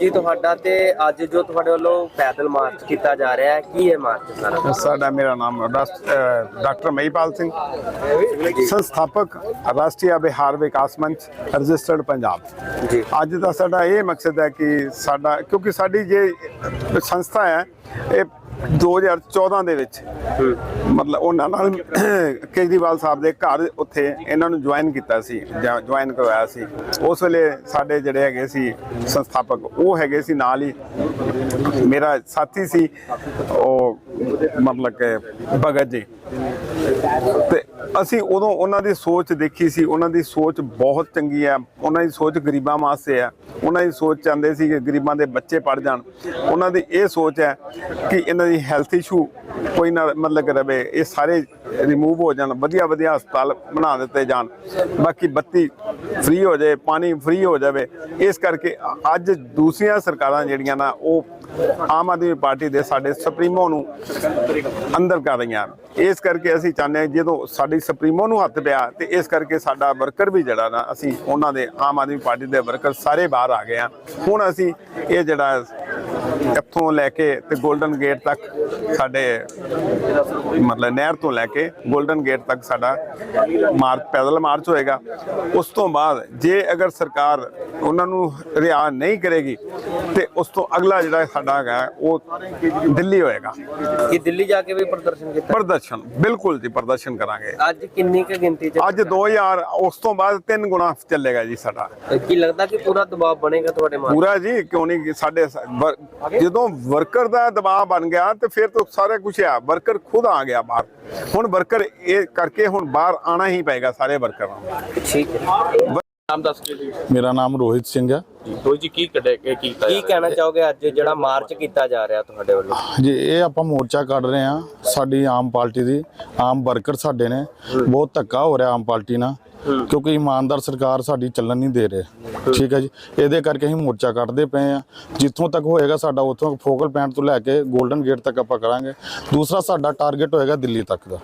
ਜੀ ਤੁਹਾਡਾ ਤੇ ਅੱਜ ਜੋ ਤੁਹਾਡੇ ਵੱਲੋਂ ਪੈਦਲ ਮਾਰਚ ਕੀਤਾ ਜਾ ਰਿਹਾ ਹੈ ਕੀ ਹੈ ਮਾਰਚ ਸਾਰਾ? ਸਾਡਾ ਮੇਰਾ ਨਾਮ ਡਾਕਟਰ ਮਹੀਪਾਲ ਸਿੰਘ ਸੰਸਥਾਪਕ ਰਾਸ਼ਟਰੀ ਬਿਹਾਰ ਵਿਕਾਸ ਮੰਚ ਰਜਿਸਟਰਡ ਪੰਜਾਬ। ਜੀ। ਅੱਜ ਦਾ ਸਾਡਾ ਇਹ ਮਕਸਦ ਹੈ ਕਿ ਸਾਡਾ ਕਿਉਂਕਿ ਸਾਡੀ ਜੇ ਸੰਸਥਾ ਹੈ ਇਹ 2014 ਦੇ ਵਿੱਚ। ਮਤਲਬ ਉਹਨਾਂ ਨਾਲ ਕੇਜਰੀਵਾਲ ਸਾਹਿਬ ਦੇ ਘਰ ਉੱਥੇ ਇਹਨਾਂ ਨੂੰ ਜੁਆਇਨ ਕੀਤਾ ਸੀ ਜੁਆਇਨ ਕਰਵਾਇਆ ਸੀ। ਉਸ ਵੇਲੇ ਸਾਡੇ ਜਿਹੜੇ ਹੈਗੇ ਸੀ ਸੰਸਥਾਪਕ ਉਹ ਹੈਗੇ ਸੀ ਨਾਲ ਹੀ। ਮੇਰਾ ਸਾਥੀ ਸੀ ਉਹ ਮਤਲਬ ਕਿ ਭਗਤ ਜੀ। ਤੇ ਅਸੀਂ ਉਦੋਂ ਉਹਨਾਂ ਦੀ ਸੋਚ ਦੇਖੀ ਸੀ, ਉਹਨਾਂ ਦੀ ਸੋਚ ਬਹੁਤ ਚੰਗੀ ਹੈ, ਉਹਨਾਂ ਦੀ ਸੋਚ ਗਰੀਬਾਂ ਵਾਸਤੇ ਹੈ। ਉਹਨਾਂ ਦੀ ਸੋਚ ਚਾਹੁੰਦੇ ਸੀ ਕਿ ਗਰੀਬਾਂ ਦੇ ਬੱਚੇ ਪੜ ਜਾਣ। ਉਹਨਾਂ ਦੀ ਇਹ ਸੋਚ ਹੈ ਕਿ ਇਹਨਾਂ ਦੀ ਹੈਲਥ ਇਸ਼ੂ ਕੋਈ ਨਾ ਮਤਲਬ ਕਿ ਰਵੇ, ਇਹ ਸਾਰੇ ਰਿਮੂਵ ਹੋ ਜਾਣ ਵਧੀਆ ਵਧੀਆ ਹਸਪਤਾਲ ਬਣਾ ਦਿੱਤੇ ਜਾਣ। ਬਾਕੀ ਬੱਤੀ ਫ੍ਰੀ ਹੋ ਜਾਏ, ਪਾਣੀ ਫ੍ਰੀ ਹੋ ਜਾਵੇ, ਇਸ ਕਰਕੇ ਅੱਜ ਦੂਸਰੀਆਂ ਸਰਕਾਰਾਂ ਜਿਹੜੀਆਂ ਨਾ, ਉਹ ਆਮ ਆਦਮੀ ਪਾਰਟੀ ਦੇ ਸਾਡੇ ਸੁਪਰੀਮੋ ਨੂੰ ਅੰਦਰ ਕਰ ਰਹੀਆਂ ਇਸ ਕਰਕੇ ਅਸੀਂ ਚਾਹੁੰਦੇ ਹਾਂ, ਜਦੋਂ ਸਾਡੀ ਸੁਪਰੀਮੋ ਨੂੰ ਹੱਥ ਪਿਆ, ਤੇ ਇਸ ਕਰਕੇ ਸਾਡਾ ਵਰਕਰ ਵੀ ਜਿਹੜਾ ਨਾ, ਅਸੀਂ ਉਹਨਾਂ ਦੇ ਆਮ ਆਦਮੀ ਪਾਰਟੀ ਦੇ ਵਰਕਰ ਸਾਰੇ ਬਾਹਰ ਆ ਗਏ ਆ ਹੁਣ ਅਸੀਂ ਇਹ ਜਿਹੜਾ ਇੱਥੋਂ ਲੈ ਕੇ ਤੇ 골ਡਨ ਗੇਟ ਤੱਕ ਸਾਡੇ ਮਤਲਬ ਨਹਿਰ ਤੋਂ ਲੈ ਕੇ 골ਡਨ ਗੇਟ ਤੱਕ ਸਾਡਾ ਮਾਰਚ ਪੈਦਲ ਮਾਰਚ ਹੋਏਗਾ। ਉਸ ਤੋਂ ਬਾਅਦ ਜੇ ਅਗਰ ਸਰਕਾਰ ਉਹਨਾਂ ਨੂੰ ਰਿਆ ਨਹੀਂ ਕਰੇਗੀ ਤੇ ਉਸ ਤੋਂ ਅਗਲਾ ਜਿਹੜਾ ਸਾਡਾ ਹੈਗਾ ਉਹ ਦਿੱਲੀ ਹੋਏਗਾ। ਕੀ ਦਿੱਲੀ ਜਾ ਕੇ ਵੀ ਪ੍ਰਦਰਸ਼ਨ ਕੀਤਾ? ਪ੍ਰਦਰਸ਼ਨ ਬਿਲਕੁਲ ਜੀ ਪ੍ਰਦਰਸ਼ਨ ਕਰਾਂਗੇ। ਅੱਜ ਕਿੰਨੀ ਕੁ ਗਿਣਤੀ ਚ ਅੱਜ 2000 ਉਸ ਤੋਂ ਬਾਅਦ ਤਿੰਨ ਗੁਣਾ ਚੱਲੇਗਾ ਜੀ ਸਾਡਾ। ਕੀ ਲੱਗਦਾ ਕਿ ਪੂਰਾ ਦਬਾਅ ਬਣੇਗਾ ਤੁਹਾਡੇ ਮਾਰਚ? ਪੂਰਾ ਜੀ ਕਿਉਂ ਨਹੀਂ ਸਾਡੇ ਜਦੋਂ ਵਰਕਰ ਦਾ ਦਬਾਅ ਬਣ ਗਿਆ ਤੇ ਫਿਰ ਤਾਂ ਸਾਰੇ ਕੁਝ ਆ ਵਰਕਰ ਖੁਦ ਆ ਗਿਆ ਬਾਹਰ। ਹੁਣ ਵਰਕਰ ਇਹ ਕਰਕੇ ਹੁਣ ਬਾਹਰ ਆਣਾ ਹੀ ਪਏਗਾ ਸਾਰੇ ਵਰਕਰਾਂ ਨੂੰ। ਠੀਕ ਹੈ। ਨਾਮ ਦੱਸ ਕੇ ਜੀ। ਮੇਰਾ ਨਾਮ ਰੋਹਿਤ ਸਿੰਘ ਹੈ। ਦੋਈ ਜੀ ਕੀ ਕੱਢੇ ਕੀ ਕੀਤਾ ਕੀ ਕਹਿਣਾ ਚਾਹੋਗੇ ਅੱਜ ਜਿਹੜਾ ਮਾਰਚ ਕੀਤਾ ਜਾ ਰਿਹਾ ਤੁਹਾਡੇ ਵੱਲੋਂ? ਜੀ ਇਹ ਆਪਾਂ ਮੋਰਚਾ ਕੱਢ ਰਹੇ ਹਾਂ ਸਾਡੀ ਆਮ ਪਾਰਟੀ ਦੀ। ਆਮ ਵਰਕਰ ਸਾਡੇ ਨੇ। ਬਹੁਤ ਧੱਕਾ ਹੋ ਰਿਹਾ ਆਮ ਪਾਰਟੀ ਨਾਲ। ਕਿਉਂਕਿ ਇਮਾਨਦਾਰ ਸਰਕਾਰ ਸਾਡੀ ਚੱਲਣ ਨਹੀਂ ਦੇ ਰਹੇ। ਠੀਕ ਹੈ ਜੀ? ਇਹਦੇ ਕਰਕੇ ਅਸੀਂ ਮੋਰਚਾ ਕੱਢਦੇ ਪਏ ਆ ਜਿੱਥੋਂ ਤੱਕ ਹੋਏਗਾ ਸਾਡਾ ਉੱਥੋਂ ਫੋਕਲ ਪੁਆਇੰਟ ਤੋਂ ਲੈ ਕੇ 골ਡਨ ਗੇਟ ਤੱਕ ਆਪਾਂ ਕਰਾਂਗੇ। ਦੂਸਰਾ ਸਾਡਾ ਟਾਰਗੇਟ ਹੋਏਗਾ ਦਿੱਲੀ ਤੱਕ ਦਾ।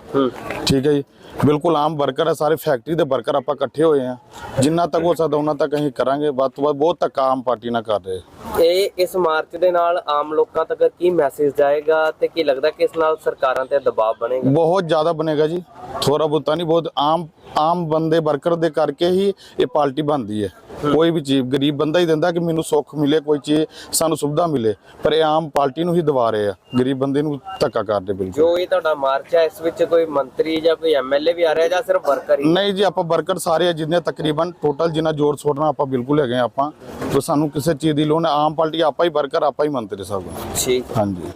ਠੀਕ ਹੈ ਜੀ। ਬਿਲਕੁਲ ਆਮ ਵਰਕਰ ਹੈ ਸਾਰੇ ਫੈਕਟਰੀ ਦੇ ਵਰਕਰ ਆਪਾਂ ਇਕੱਠੇ ਹੋਏ ਆ ਜਿੰਨਾ ਤੱਕ ਹੋ ਸਕਦਾ ਉਹਨਾਂ ਤੱਕ ਅਸੀਂ ਕਰਾਂਗੇ। ਵੱਧ ਤੋਂ ਵੱਧ ਬਹੁਤ ਧੱਕਾ ਆਮ ਪਾਰਟੀ ਨਾਲ ਕਰ ਰਹੇ। ਇਹ ਇਸ ਮਾਰਚ ਦੇ ਨਾਲ ਆਮ ਲੋਕਾਂ ਤੱਕ ਕੀ ਮੈਸੇਜ ਜਾਏਗਾ ਤੇ ਕੀ ਲੱਗਦਾ ਕਿ ਇਸ ਨਾਲ ਸਰਕਾਰਾਂ ਤੇ ਦਬਾਅ ਬਣੇਗਾ? ਬਹੁਤ ਜ਼ਿਆਦਾ ਬਣੇਗਾ ਜੀ। ਥੋੜਾ ਬਹੁਤਾ ਨਹੀਂ ਬਹੁਤ ਆਮ ਆਮ ਬੰਦੇ ਵਰਕਰ ਦੇ ਕਰਕੇ ਹੀ ਇਹ ਪਾਰਟੀ ਬਣਦੀ ਹੈ। ਕੋਈ ਵੀ ਚੀਜ਼ ਗਰੀਬ ਬੰਦਾ ਹੀ ਦਿੰਦਾ ਕਿ ਮੈਨੂੰ ਸੁੱਖ ਮਿਲੇ ਕੋਈ ਚੀਜ਼ ਸਾਨੂੰ ਸੁਵਿਧਾ ਮਿਲੇ। ਪਰ ਇਹ ਆਮ ਪਾਰਟੀ ਨੂੰ ਹੀ ਦਬਾ ਰਹੇ ਆ। ਗਰੀਬ ਬੰਦੇ ਨੂੰ ਧੱਕਾ ਕਰਦੇ ਬਿਲਕੁਲ। ਜੋ ਇਹ ਤੁਹਾਡਾ ਮਾਰਚ ਹੈ ਇਸ ਵਿੱਚ ਕੋਈ ਮੰਤਰੀ ਜਾਂ ਕੋਈ ਐਮਐਲਏ ਵੀ ਆ ਰਿਹਾ ਜਾਂ ਸਿਰਫ ਵਰਕਰ ਹੀ? ਨਹੀਂ ਜੀ ਆਪਾਂ ਵਰਕਰ ਸਾਰੇ ਆ ਜਿੰਨੇ ਤਕਰੀਬਨ ਟੋਟਲ ਜਿੰਨਾ ਜੋੜ ਛੋੜਨਾ ਆਪਾਂ ਬਿਲਕੁਲ ਹੈਗੇ ਆਪਾਂ। ਤੇ ਸਾਨੂੰ ਕਿਸੇ ਚੀਜ਼ ਦੀ ਲੋੜ ਨਹੀਂ। ਆਮ ਪਾਰਟੀ ਆਪਾਂ ਹੀ ਵਰਕਰ ਆਪਾਂ ਹੀ ਮੰਤਰੀ ਸਾਹਿਬ ਠੀਕ। ਹਾਂਜੀ।